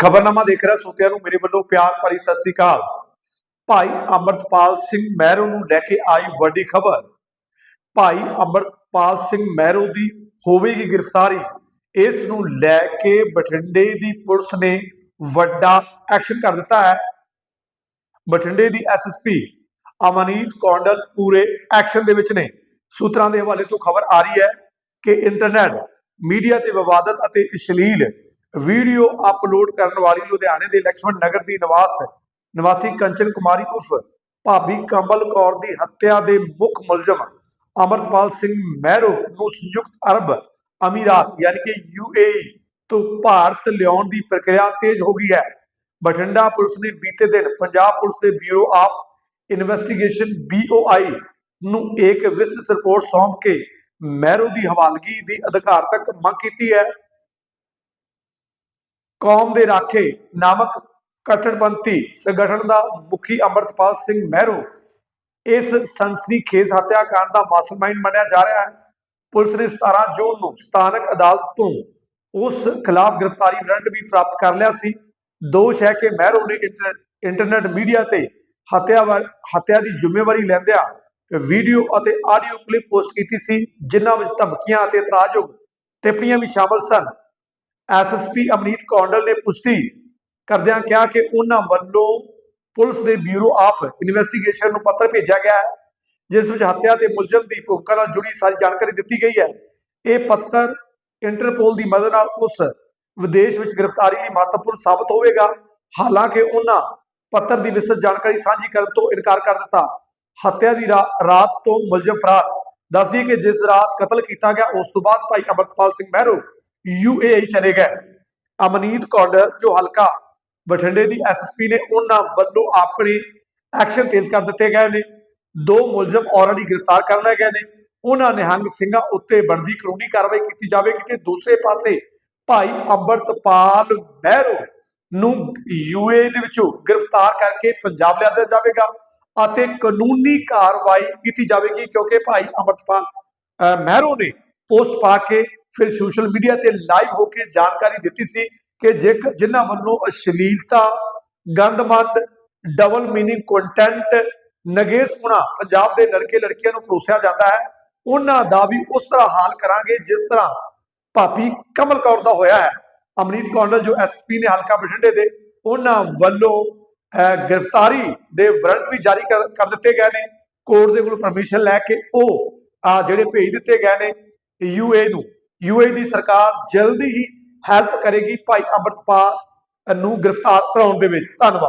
ਖਬਰਨਾਮਾ ਦੇਖ ਰਿਹਾ ਸੋਤਿਆਂ ਨੂੰ ਮੇਰੇ ਵੱਲੋਂ ਪਿਆਰ ਭਰੀ ਸਤਿ ਸ੍ਰੀ ਅਕਾਲ। ਭਾਈ ਅਮਰਤਪਾਲ ਸਿੰਘ ਮਹਿਰੋ ਨੂੰ ਲੈ ਕੇ ਆਈ ਵੱਡੀ ਖਬਰ। ਭਾਈ ਅਮਰਤਪਾਲ ਸਿੰਘ ਮਹਿਰੋ ਦੀ ਹੋਵੇਗੀ ਗ੍ਰਿਫਤਾਰੀ। ਇਸ ਨੂੰ ਲੈ ਕੇ ਬਠਿੰਡੇ ਦੀ ਪੁਲਿਸ ਨੇ ਵੱਡਾ ਐਕਸ਼ਨ ਕਰ ਦਿੱਤਾ ਹੈ। ਬਠਿੰਡੇ ਦੀ ਐਸਐਸਪੀ ਅਮਨੀਤ ਕੌਂਡਲ ਪੂਰੇ ਐਕਸ਼ਨ ਦੇ ਵਿੱਚ ਨੇ। ਸੂਤਰਾਂ ਦੇ ਹਵਾਲੇ ਤੋਂ ਖਬਰ ਆ ਰਹੀ ਹੈ ਕਿ ਇੰਟਰਨੈਟ, ਮੀਡੀਆ ਤੇ ਵਿਵਾਦਤ ਅਤੇ ਅਸ਼ਲੀਲ ਵੀਡੀਓ ਅਪਲੋਡ ਕਰਨ ਵਾਲੀ ਲੁਧਿਆਣੇ ਦੇ ਲక్ష్ਮਣ ਨਗਰ ਦੀ ਨਿਵਾਸ ਨਿਵਾਸੀ ਕੰਚਨ ਕੁਮਾਰੀ ਉਰਫ ਭਾਬੀ ਕਮਲ ਕੌਰ ਦੀ ਹੱਤਿਆ ਦੇ ਮੁੱਖ ਮੁਲਜ਼ਮ ਅਮਰਪਾਲ ਸਿੰਘ ਮਹਿਰੋ ਨੂੰ ਸੰਯੁਕਤ ਅਰਬ ਅਮੀਰਾਤ ਯਾਨੀ ਕਿ ਯੂਏਈ ਤੋਂ ਭਾਰਤ ਲਿਆਉਣ ਦੀ ਪ੍ਰਕਿਰਿਆ ਤੇਜ਼ ਹੋ ਗਈ ਹੈ। ਬਠਿੰਡਾ ਪੁਲਿਸ ਨੇ ਬੀਤੇ ਦਿਨ ਪੰਜਾਬ ਪੁਲਿਸ ਦੇ ਬਿਊਰੋ ਆਫ ਇਨਵੈਸਟੀਗੇਸ਼ਨ BOI ਨੂੰ ਇੱਕ ਵਿਸਤ੍ਰਿਤ ਰਿਪੋਰਟ ਸੌਂਪ ਕੇ ਮਹਿਰੋ ਦੀ ਹਵਾਲਗੀ ਦੀ ਅਧਿਕਾਰਤਕ ਮੰਗ ਕੀਤੀ ਹੈ। ਕੌਮ ਦੇ ਰਾਖੇ ਨਾਮਕ ਕੱਟੜਪੰਥੀ ਸੰਗਠਨ ਦਾ ਮੁਖੀ ਅਮਰਤਪਾਲ ਸਿੰਘ ਮਹਿਰੋ ਇਸ ਸੰਸਨੀਖੇਜ਼ ਹੱਤਿਆਕਾਂਡ ਦਾ ਮਾਸਟਰਮਾਈਂਡ ਮੰਨਿਆ ਜਾ ਰਿਹਾ ਹੈ। ਪੁਲਿਸ ਨੇ 17 ਜੂਨ ਨੂੰ ਸਥਾਨਕ ਅਦਾਲਤ ਤੋਂ ਉਸ ਖਿਲਾਫ ਗ੍ਰਿਫਤਾਰੀ ਵਾਰੰਟ ਵੀ ਪ੍ਰਾਪਤ ਕਰ ਲਿਆ ਸੀ। ਦੋਸ਼ ਹੈ ਕਿ ਮਹਿਰੋ ਨੇ ਇੰਟਰਨੈਟ ਮੀਡੀਆ ਤੇ ਹੱਤਿਆ ਵਾ- ਹੱਤਿਆ ਦੀ ਜ਼ਿੰਮੇਵਾਰੀ ਲੈਂਦਿਆਂ ਵੀਡੀਓ ਅਤੇ ਆਡੀਓ ਕਲਿੱਪ ਪੋਸਟ ਕੀਤੀ ਸੀ, ਜਿਨ੍ਹਾਂ ਵਿੱਚ ਧਮਕੀਆਂ ਅਤੇ ਇਤਰਾਜ਼ਯੋਗ ਟਿੱਪਣੀਆਂ ਵੀ ਸ਼ਾਮਲ ਸਨ। ਐਸਐਸਪੀ ਅਮਨੀਤ ਕੌਂਡਲ ਨੇ ਪੁਸ਼ਟੀ ਕਰਦਿਆਂ ਕਿਹਾ ਕਿ ਉਹਨਾਂ ਵੱਲੋਂ ਪੁਲਿਸ ਦੇ ਬਿਊਰੋ ਆਫ ਇਨਵੈਸਟੀਗੇਸ਼ਨ ਨੂੰ ਪੱਤਰ ਭੇਜਿਆ ਗਿਆ ਹੈ, ਜਿਸ ਵਿੱਚ ਹੱਤਿਆ ਦੇ ਮੁਲਜ਼ਮ ਦੀ ਭੂਮਿਕਾ ਨਾਲ ਜੁੜੀ ਸਾਰੀ ਜਾਣਕਾਰੀ ਦਿੱਤੀ ਗਈ ਹੈ। ਇਹ ਪੱਤਰ ਇੰਟਰਪੋਲ ਦੀ ਮਦਦ ਨਾਲ ਉਸ ਵਿਦੇਸ਼ ਵਿੱਚ ਗ੍ਰਿਫਤਾਰੀ ਲਈ ਮਹੱਤਵਪੂਰਨ ਸਾਬਤ ਹੋਵੇਗਾ। ਹਾਲਾਂਕਿ ਉਹਨਾਂ ਪੱਤਰ ਦੀ ਵਿਸਤ੍ਰਿਤ ਜਾਣਕਾਰੀ ਸਾਂਝੀ ਕਰਨ ਤੋਂ ਇਨਕਾਰ ਕਰ ਦਿੱਤਾ। ਹੱਤਿਆ ਦੀ ਰਾਤ ਤੋਂ ਮੁਲਜ਼ਮ ਫਰਾਰ। ਦੱਸਦੀ ਕਿ ਜਿਸ ਰਾਤ ਕਤਲ ਕੀਤਾ ਗਿਆ, ਉਸ ਤੋਂ ਬਾਅਦ ਭਾਈ ਅਮਰਪਾਲ ਸਿੰਘ ਮਹਿਰੋ ਯੂਏਈ ਚਲੇ ਗਏ। ਅਮਨੀਤ ਕੌਂਡਰ ਜੋ ਹਲਕਾ ਬਠਿੰਡੇ ਦੀ ਐਸਐਸਪੀ ਨੇ, ਉਹਨਾਂ ਵੱਲੋਂ ਆਪਣੇ ਐਕਸ਼ਨ ਤੇਜ਼ ਕਰ ਦਿੱਤੇ ਗਏ ਨੇ। ਦੋ ਮੁਲਜ਼ਮ ਆਲਰੇਡੀ ਗ੍ਰਿਫਤਾਰ ਕਰ ਲਏ ਗਏ ਨੇ। ਉਹਨਾਂ ਨਿਹੰਗ ਸਿੰਘਾਂ ਉੱਤੇ ਬਣਦੀ ਕਾਨੂੰਨੀ ਕਾਰਵਾਈ ਕੀਤੀ ਜਾਵੇਗੀ ਤੇ ਦੂਸਰੇ ਪਾਸੇ ਭਾਈ ਅੰਮ੍ਰਿਤਪਾਲ ਮਹਿਰੋ ਨੂੰ ਯੂਏ ਦੇ ਵਿੱਚੋਂ ਗ੍ਰਿਫਤਾਰ ਕਰਕੇ ਪੰਜਾਬ ਲਿਆਂਦਾ ਜਾਵੇਗਾ ਅਤੇ ਕਾਨੂੰਨੀ ਕਾਰਵਾਈ ਕੀਤੀ ਜਾਵੇਗੀ ਕਿਉਂਕਿ ਭਾਈ ਅੰਮ੍ਰਿਤਪਾਲ ਮਹਿਰੋ ਨੇ ਪੋਸਟ ਪਾ ਕੇ ਫਿਰ ਸੋਸ਼ਲ ਮੀਡੀਆ ਤੇ ਲਾਈਵ ਹੋ ਕੇ ਜਾਣਕਾਰੀ ਦਿੱਤੀ ਸੀ ਕਿ ਜੇਕਰ ਜਿਨ੍ਹਾਂ ਵੱਲੋਂ ਅਸ਼ਲੀਲਤਾ ਗੰਦਮੰਦ ਡਬਲ ਮੀਨਿੰਗ ਕੰਟੈਂਟ ਨਗੇਜ਼ਪੁਣਾ ਪੰਜਾਬ ਦੇ ਲੜਕੇ ਲੜਕੀਆਂ ਨੂੰ ਪਰੋਸਿਆ ਜਾਂਦਾ ਹੈ। ਉਹਨਾਂ ਦਾ ਵੀ ਉਸ ਤਰ੍ਹਾਂ ਹਾਲ ਕਰਾਂਗੇ ਜਿਸ ਤਰ੍ਹਾਂ ਭਾਬੀ ਕਮਲ ਕੌਰ ਦਾ ਹੋਇਆ ਹੈ। ਅਮਨੀਤ ਕੌਂਡਲ ਜੋ ਐਸਪੀ ਨੇ ਹਲਕਾ ਬਠਿੰਡੇ ਦੇ ਉਹਨਾਂ ਵੱਲੋਂ ਅਹ, ਗ੍ਰਿਫਤਾਰੀ ਦੇ ਵਾਰੰਟ ਵੀ ਜਾਰੀ ਕਰ ਕਰ ਦਿੱਤੇ ਗਏ ਨੇ। ਕੋਰਟ ਦੇ ਕੋਲ ਪਰਮਿਸ਼ਨ ਲੈ ਕੇ ਉਹ ਆ ਜਿਹੜੇ ਭੇਜ ਦਿੱਤੇ ਗਏ ਨੇ ਯੂਏ ਨੂੰ ਯੂਏ ਦੀ ਸਰਕਾਰ ਜਲਦੀ ਹੀ ਹੈਲਪ ਕਰੇਗੀ ਭਾਈ ਅੰਮ੍ਰਿਤਪਾਲ ਨੂੰ ਗ੍ਰਿਫਤਾਰ ਕਰਾਉਣ ਦੇ ਵਿੱਚ। ਧੰਨਵਾਦ।